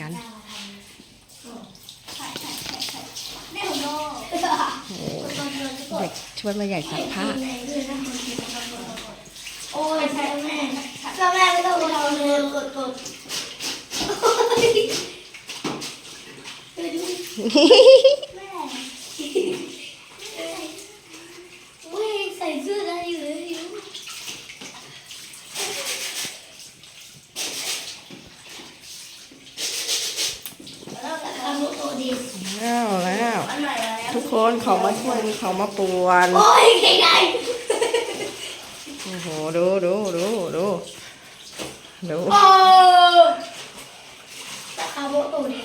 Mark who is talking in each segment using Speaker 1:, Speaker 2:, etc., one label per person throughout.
Speaker 1: กัน
Speaker 2: แม่ผมโด
Speaker 1: โอ้เด็กช่วยแม่ใหญ่ซักผ้า
Speaker 2: โอ้ยใช่แม่แล้วแม่ไม่ต้องไปทำเลยกดกดไปดูแม่อุ้ยใส่เสื้อได้อยู่เลยอยู่แล้วก็ทำลูกโต ดี
Speaker 1: แล้วแล้ว
Speaker 2: อันใหม่แล้ว
Speaker 1: ทุกคนเขามาช่วยเขามาป่วน
Speaker 2: โอ้ยไงไง
Speaker 1: โอ้โหดูดูดูดูดู
Speaker 2: โอ้แต่คาโบโตดี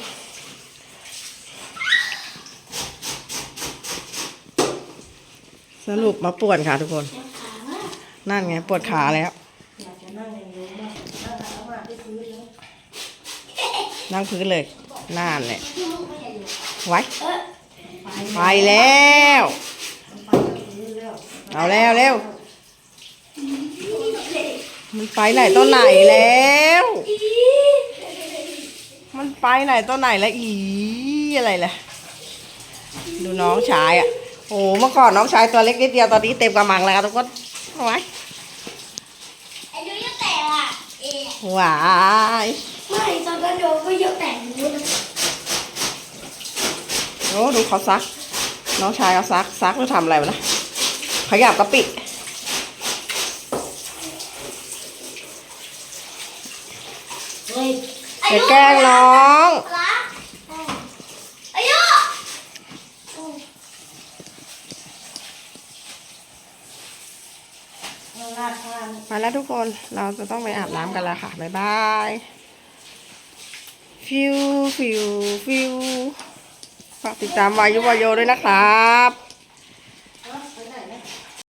Speaker 1: สรุปมาป่วนค่ะทุกคน
Speaker 2: เจ็บขามาก
Speaker 1: นั่นไงปวดขาแล้ว
Speaker 3: อยากจะนั่งอย่างนี้มากนั่งแล้วมาที่พื้นแล้ว
Speaker 1: นั่งพื้นเลย นั่นแหละ
Speaker 2: ที่ลูก ไม่เห็นเลย
Speaker 1: ไว้
Speaker 2: เออ
Speaker 1: ไปแล้ว
Speaker 3: ไปที่พื้นแล้ว
Speaker 1: เอาแล้วเร็วมันไปไหนต้นไหนแล้ว มันไปไหนต้นไหนแล้วอีอะไรล่ะ ดูน้องชายอะ โอ้เมื่อก่อนน้องชายตัวเล็กนิดเดียวตอนนี้เต็มกระมังแล้วครับทุกคนเอาไว้
Speaker 2: ไอ้ดูยังแตกอะเอ๊ะ
Speaker 1: หวาย
Speaker 2: ไม่ตอนนั้นโดนก็ยังแตกอยู่นะ
Speaker 1: โอ้ดูเขาซัก น้องชายเขาซักซักหรือทำอะไรวะนะขยับกะปิ
Speaker 3: เฮ้ย
Speaker 1: อย่าแกล้งน้อง
Speaker 2: รักอายุ
Speaker 3: ข้างล่างข้างล่าง
Speaker 1: มาแล้วทุกคนเราจะต้องไปอาบน้ำกันแล้วค่ะ บ๊ายบาย ฟิว ฟิว ฟิว ฝากติดตามวายุวายโยด้วยนะครับ